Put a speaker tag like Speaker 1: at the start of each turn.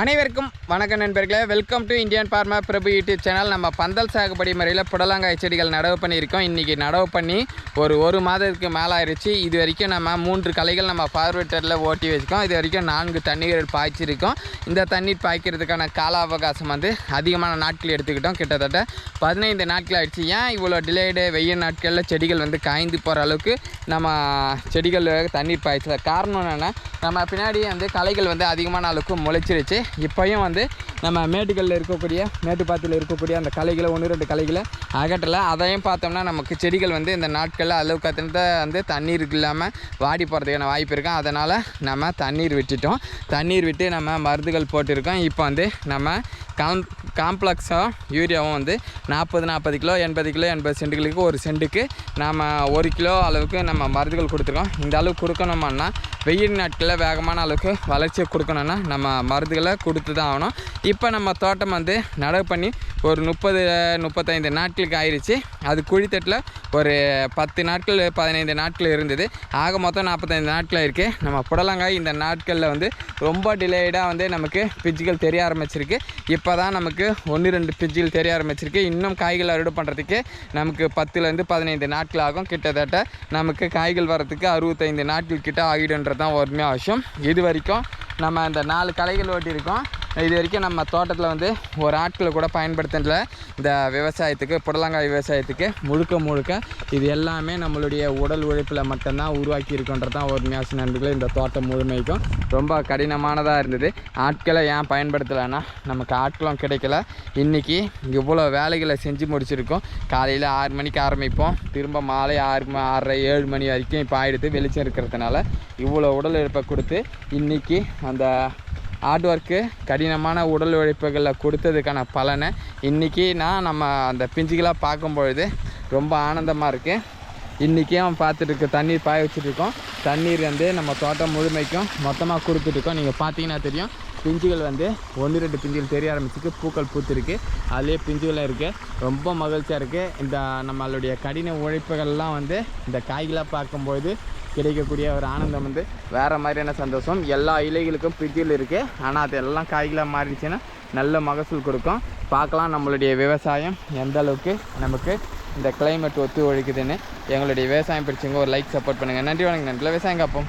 Speaker 1: அனைவருக்கும் வணக்கம் நண்பர்களே. Welcome to Indian Pharma Prabhu YouTube channel நம்ம பந்தல் சாகுபடி முறையில் புடலங்காய் செடிகள் நடவு பண்ணியிருக்கோம். இன்றைக்கி நடவு பண்ணி ஒரு ஒரு மாதத்துக்கு மேலே ஆயிடுச்சு இது வரைக்கும் நம்ம மூன்று கலைகள் நம்ம ஃபார்வேட்டரில் ஓட்டி வச்சுக்கோம் இது வரைக்கும் நான்கு தண்ணீர்கள் பாய்ச்சிருக்கோம். இந்த தண்ணீர் பாய்க்கிறதுக்கான கால அவகாசம் வந்து அதிகமான நாட்கள் எடுத்துக்கிட்டோம். கிட்டத்தட்ட பதினைந்து நாட்கள் ஆயிடுச்சு. ஏன் இவ்வளோ டிலேடு வெய்ய நாட்களில் செடிகள் வந்து காய்ந்து போகிற அளவுக்கு நம்ம செடிகள் தண்ணீர் பாய்ச்சல? காரணம் என்னென்னா நம்ம பின்னாடி வந்து கலைகள் வந்து அதிகமான அளவுக்கு முளைச்சிருச்சு. இப்போயும் வந்து நம்ம மேட்டுகளில் இருக்கக்கூடிய மேட்டுப்பாத்தியில் இருக்கக்கூடிய அந்த களைகளை ஒன்று ரெண்டு களைகளை அகட்டலை அதையும் பார்த்தோம்னா நமக்கு செடிகள் வந்து இந்த நாட்களில் அளவுக்கு அத்தனை வந்து தண்ணீர் இல்லாமல் வாடி போகிறதுக்கான வாய்ப்பு இருக்கும் அதனால் நம்ம தண்ணீர் விட்டுட்டோம். தண்ணீர் விட்டு நம்ம மருந்துகள் போட்டிருக்கோம். இப்போ வந்து நம்ம காம் காம்ப்ளெக்ஸும் யூரியாவும் வந்து நாற்பது நாற்பது கிலோ எண்பது கிலோ எண்பது சென்ட்டுகளுக்கு ஒரு சென்ட்டுக்கு நம்ம ஒரு கிலோ அளவுக்கு நம்ம மருந்துகள் கொடுத்துருக்கோம். இந்த அளவுக்கு கொடுக்கணுமான்னா வெயில் நாட்களில் வேகமான அளவுக்கு வளர்ச்சியை கொடுக்கணுன்னா நம்ம மருந்துகளை கொடுத்து தான் ஆகணும். இப்போ நம்ம தோட்டம் வந்து நடவு பண்ணி ஒரு முப்பது முப்பத்தைந்து நாட்களுக்கு ஆயிடுச்சு அது குழித்தட்டில் ஒரு பத்து நாட்கள் பதினைந்து நாட்கள் இருந்தது. ஆக மொத்தம் நாற்பத்தைந்து நாட்கள் இருக்குது நம்ம புடலங்காய் இந்த நாட்களில் வந்து ரொம்ப டிலேடாக வந்து நமக்கு பிஜ்ஜுகள் தெரிய ஆரம்பிச்சிருக்கு. இப்போ தான் நமக்கு ஒன்று ரெண்டு பிஜ்ஜுகள் தெரிய ஆரம்பிச்சிருக்கு. இன்னும் காய்கள் அறுவடை பண்ணுறதுக்கு நமக்கு பத்துலேருந்து பதினைந்து நாட்கள் ஆகும். கிட்டத்தட்ட நமக்கு காய்கள் வரத்துக்கு அறுபத்தைந்து நாட்கள் கிட்ட ஆகிடுன்றது தான் உண்மையாக விஷயம் இது வரைக்கும் நம்ம இந்த நாலு களைகள் ஓட்டியிருக்கோம். இது வரைக்கும் நம்ம தோட்டத்தில் வந்து ஒரு ஆட்களை கூட பயன்படுத்தல இந்த விவசாயத்துக்கு புடலங்காய் விவசாயத்துக்கு முழுக்க முழுக்க இது எல்லாமே நம்மளுடைய உடல் உழைப்பில் மட்டும்தான் உருவாக்கி இருக்கின்றது தான் ஒரு மியாசி நண்பர்கள் இந்த தோட்டம் முழுமைக்கும் ரொம்ப கடினமானதாக இருந்தது. ஆட்களை ஏன் பயன்படுத்தலைன்னா நமக்கு ஆட்களும் கிடைக்கல. இன்றைக்கி இவ்வளோ வேலைகளை செஞ்சு முடிச்சிருக்கோம். காலையில் ஆறு மணிக்கு ஆரம்பிப்போம். திரும்ப மாலை ஆறு ஆறரை ஏழு மணி வரைக்கும் இப்போ ஆகிடுது வெளிச்சம் இருக்கிறதுனால. இவ்வளோ உடல் இழப்பை கொடுத்து இன்றைக்கி அந்த ஹார்ட் ஒர்க்கு கடினமான உடல் உழைப்புகளில் கொடுத்ததுக்கான பலனை இன்றைக்கி நான் நம்ம அந்த பிஞ்சுகளாக பார்க்கும்பொழுது ரொம்ப ஆனந்தமாக இருக்குது இன்றைக்கும் பார்த்துட்டு தண்ணீர் பாய வச்சுட்ருக்கோம் தண்ணீர் வந்து நம்ம தோட்டம் முழுமைக்கும் மொத்தமாக கொடுத்துட்ருக்கோம் நீங்கள் பார்த்தீங்கன்னா தெரியும் பிஞ்சுகள் வந்து ஒன்று ரெண்டு பிஞ்சுகள் தெரிய ஆரம்பிச்சிருக்கு. பூக்கள் பூத்துருக்கு. அதுலேயே பிஞ்சுகளாக இருக்குது ரொம்ப மகிழ்ச்சியாக இருக்குது இந்த நம்மளுடைய கடின உழைப்புகள்லாம் வந்து இந்த காய்களாக பார்க்கும்போது கிடைக்கக்கூடிய ஒரு ஆனந்தம் வந்து வேறு மாதிரியான சந்தோஷம். எல்லா இலைகளுக்கும் பிஞ்சில் இருக்குது ஆனால் அது எல்லாம் காய்களாக மாறிடுச்சுன்னா நல்ல மகசூல் கொடுக்கும். பார்க்கலாம் நம்மளுடைய விவசாயம் எந்த அளவுக்கு நமக்கு இந்த கிளைமேட் ஒத்து ஒழிக்குதுன்னு. எங்களுடைய விவசாயம் பிடிச்சவங்க ஒரு லைக் சப்போர்ட் பண்ணுங்கள் நன்றி வணக்கம். நன்றி. விவசாயம் காப்போம்.